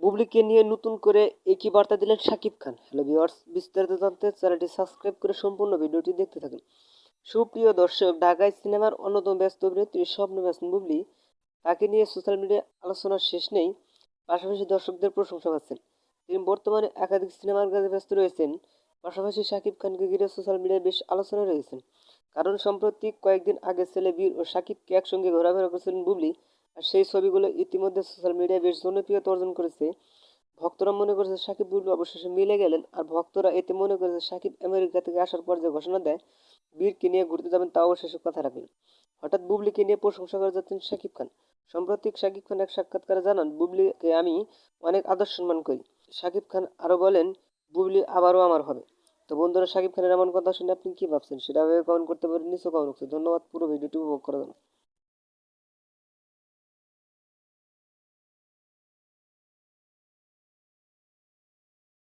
বুবলিকে নিয়ে নতুন করে একই বার্তা দিলেন শাকিব খান। হ্যালো ভিউয়ার্স বিস্তারিত জানতে চ্যানেলটি সাবস্ক্রাইব করে সম্পূর্ণ ভিডিওটি দেখতে থাকুন। সুপ্রিয় দর্শক, ঢাকায় সিনেমার অন্যতম ব্যস্ত অভিনেত্রী স্বপ্ন ব্যস্ত বুবলি, তাকে নিয়ে সোশ্যাল মিডিয়ায় আলোচনার শেষ নেই, পাশাপাশি দর্শকদের প্রশংসা পাচ্ছেন। তিনি বর্তমানে একাধিক সিনেমার কাজে ব্যস্ত রয়েছেন, পাশাপাশি শাকিব খানকে ঘিরে সোশ্যাল মিডিয়ায় বেশ আলোচনায় রয়েছেন। কারণ সম্প্রতি কয়েকদিন আগে ছেলে বীর ও শাকিবকে একসঙ্গে ঘোরাফেরা করেছিলেন বুবলি আর সেই ছবিগুলো ইতিমধ্যে সোশ্যাল মিডিয়ায় বেশ জনপ্রিয়তা অর্জন করেছে। ভক্তরা মনে করেছে সাকিব বুবলি অবশেষে মিলে গেলেন আর ভক্তরা এতে মনে করেছে সাকিব আমেরিকা থেকে আসার পর যে ঘোষণা দেয়, বীরকে নিয়ে ঘুরতে যাবেন তা অবশেষে কথা রাখলেন। হঠাৎ বুবলিকে নিয়ে প্রশংসা করে যাচ্ছেন শাকিব খান। সম্প্রতি শাকিব খান এক সাক্ষাৎকারে জানান, বুবলিকে আমি অনেক আদর সম্মান করি। শাকিব খান আরও বলেন, বুবলি আবারও আমার হবে। তো বন্ধুরা শাকিব খানের এমন কথা শুনে আপনি কি ভাবছেন? সেটা ভেবে কমেন্ট করতে পারেন নিশ্চয় কমেন্ট করতে ধন্যবাদ, পুরো ভিডিওটি উপভোগ করার জন্য